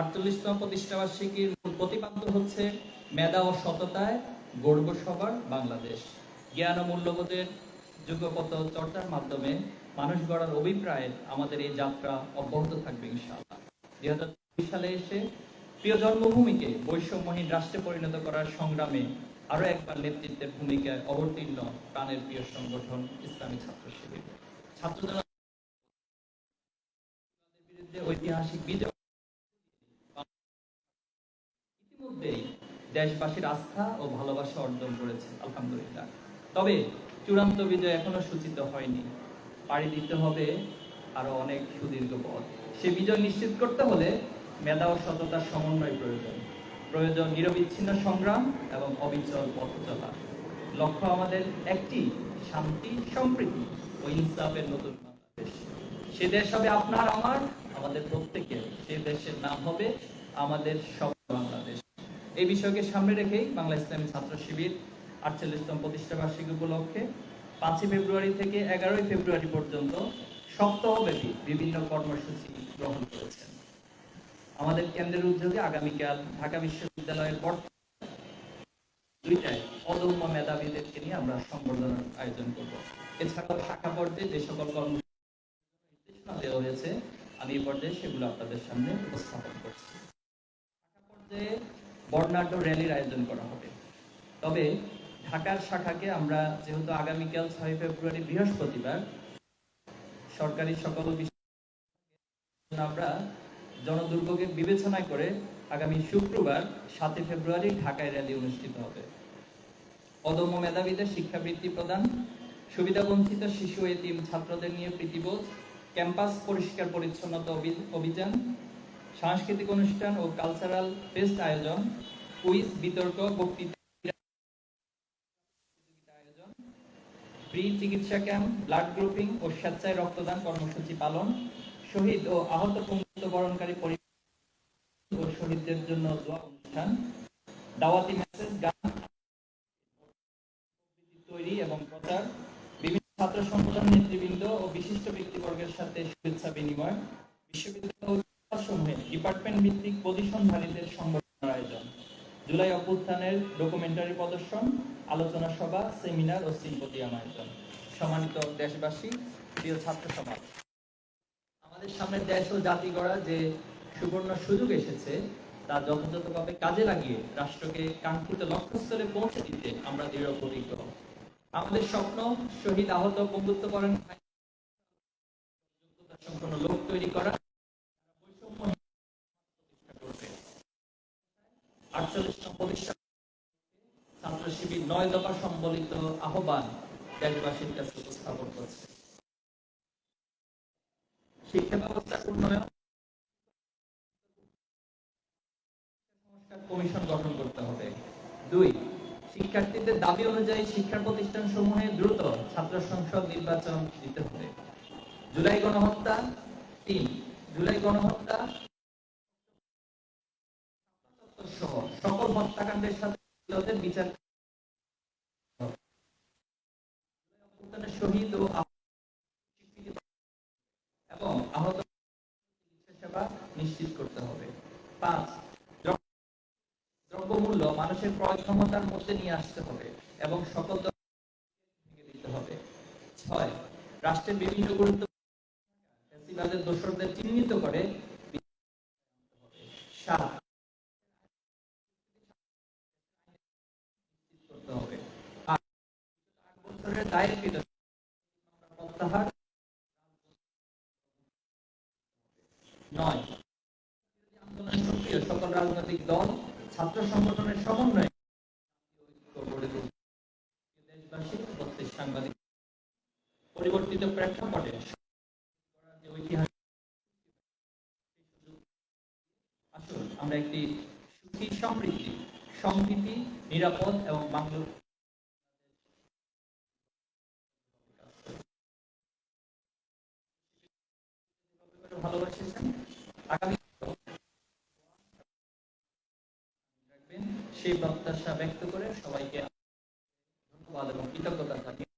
আটচল্লিশতম প্রতিষ্ঠাবার্ষিকীর প্রতিপাদ্য হচ্ছে মেধা ও সততায় গর্ব সবার বাংলাদেশ। জ্ঞান ও মূল্যবোধের যুগপত চর্চার মাধ্যমে মানুষ গড়ার অভিপ্রায়ে আমাদের এই যাত্রা অব্যাহত থাকবে ইনশাআল্লাহ। দুই হাজার চব্বিশ সালে এসে প্রিয় জন্মভূমিকে বৈষম্যহীন রাষ্ট্রে পরিণত করার সংগ্রামে আরও একবার নেতৃত্বের ভূমিকায় অবতীর্ণ প্রাণের প্রিয় সংগঠন ইসলামী ছাত্র শিবির ছাত্রদের বিরুদ্ধে ঐতিহাসিক বিজয় দেশবাসীর আস্থা ও ভালোবাসা অর্জন করেছে, আলহামদুলিল্লাহ। তবে চূড়ান্ত বিজয় এখনও সূচিত হয়নি। পাড়ি দিতে হবে আরও অনেক সুদীর্ঘ পথ। সে বিজয় নিশ্চিত করতে হলে মেধা ও সততার সমন্বয় প্রয়োজন। প্রয়োজন নিরবিচ্ছিন্ন সংগ্রাম এবং অবিচল পথ চলা। লক্ষ্য আমাদের একটি, শান্তি, সম্প্রীতি ও ইনসাফের নতুন বাংলাদেশ। সে দেশ হবে আপনার, আমার, আমাদের প্রত্যেকের। সে দেশের নাম হবে আমাদের সব এই বিষয়কে সামনে রেখেই বাংলা ইসলামী ছাত্র শিবির আটচল্লিশতম প্রতিষ্ঠা বার্ষিকী উপলক্ষে পাঁচই ফেব্রুয়ারি থেকে এগারোই ফেব্রুয়ারি পর্যন্ত সপ্তাহব্যাপী বিভিন্ন কর্মসূচি গ্রহণ করেছেন। আমাদের কেন্দ্রের উদ্যোগে আগামীকাল ঢাকা বিশ্ববিদ্যালয়ের দুইটায় অদম্য মেধাবীদেরকে নিয়ে আমরা সংবর্ধনার আয়োজন করব। এছাড়াও শাখা পর্যায়ে যে সকল কর্ম নির্দেশনা দেওয়া হয়েছে, আমি এই পর্যায়ে সেগুলো আপনাদের সামনে উপস্থাপন করছি। শাখা পর্যায়ে বর্ণাঢ্য র্যালির আয়োজন করা হবে। তবে ঢাকার শাখাকে আমরা যেহেতু আগামীকাল ছয় ফেব্রুয়ারি বৃহস্পতিবার, সরকারি সকল আমরা জনদুর্ভোগের বিবেচনায় করে আগামী শুক্রবার সাতই ফেব্রুয়ারি ঢাকায় র্যালি অনুষ্ঠিত হবে। অদম্য মেধাবীদের শিক্ষাবৃত্তি প্রদান, সুবিধাবঞ্চিত শিশু এতিম ছাত্রদের নিয়ে প্রীতিবোধ, ক্যাম্পাস পরিষ্কার পরিচ্ছন্নতা অভি- অভিযান সাংস্কৃতিক অনুষ্ঠান ও কালচারাল ফেস্ট আয়োজন কুইজ বিতর্ক, বক্তৃতা আয়োজন ফ্রি চিকিৎসা ক্যাম্প ব্লাড গ্রুপিং ও স্বেচ্ছায় রক্তদান কর্মসূচি পালন, শহীদ ও আহত বরণকারী পরিবার ও শহীদদের জন্য দোয়া অনুষ্ঠান, দাওয়াতি মেসেজ গান তৈরি এবং প্রচার, বিভিন্ন ছাত্র সংগঠন, নেতৃবৃন্দ ও বিশিষ্ট ব্যক্তিবর্গের সাথে শুভেচ্ছা বিনিময়, বিশ্ববিদ্যালয় ডিপার্টমেন্ট ভিত্তিক পজিশনধারীদের সংগঠনের আয়োজন। জুলাই অভ্যুত্থানের ডকুমেন্টারি প্রদর্শন, আলোচনা সভা, সেমিনার ও সিম্পোজিয়াম আয়োজন। সম্মানিত দেশবাসী, প্রিয় ছাত্র সমাজ, আমাদের সামনে দেশ ও জাতি গড়া যে সুবর্ণ সুযোগ এসেছে, তা যথাযথভাবে কাজে লাগিয়ে রাষ্ট্রকে কাঙ্ক্ষিত লক্ষ্যস্থলে পৌঁছে দিতে আমরা দৃঢ় প্রতিজ্ঞ। আমাদের স্বপ্ন, শহীদ আহত বন্ধুত্ব করেন সম্পন্ন লোক তৈরি করা যারা বৈষম্যহীন প্রতিষ্ঠা করবে আটচল্লিশতম প্রতিষ্ঠা ছাত্র নয় দফা সম্বলিত আহ্বান দেশবাসীর কাছে উপস্থাপন করছে। শিক্ষা ব্যবস্থার উন্নয়ন কমিশন গঠন করতে হবে। দুই, শিক্ষার্থীদের দাবি অনুযায়ী শিক্ষা প্রতিষ্ঠান সমূহে দ্রুত ছাত্র সংসদ নির্বাচন দিতে হবে। জুলাই গণহত্যা, তিন, জুলাই গণহত্যা সহ সকল হত্যাকাণ্ডের সাথে বিচার অভ্যুত্থানের শহীদ ও এবং আহত সেবা নিশ্চিত করতে হবে। পাঁচ দ্রব্যমূল্য মানুষের ক্রয় ক্ষমতার মধ্যে নিয়ে আসতে হবে এবং সকল দিতে হবে। ছয়, রাষ্ট্রের বিভিন্ন গুরুত্ব ফ্যাসিবাদের দোসরদের চিহ্নিত করে সাত নিশ্চিত করতে হবে আট আট বছরের দায়েরকৃত নয়। সকল রাজনৈতিক দল, ছাত্র সংগঠনের সমন্বয়ে সাংবাদিক। পরিবর্তিত প্রেক্ষাপটে ঐতিহাসিক আমরা একটি সুখী সমৃদ্ধি সম্প্রীতি নিরাপদ এবং বাংলা সেই প্রত্যাশা ব্যক্ত করে সবাইকে ধন্যবাদ এবং কৃতজ্ঞতা জানিয়ে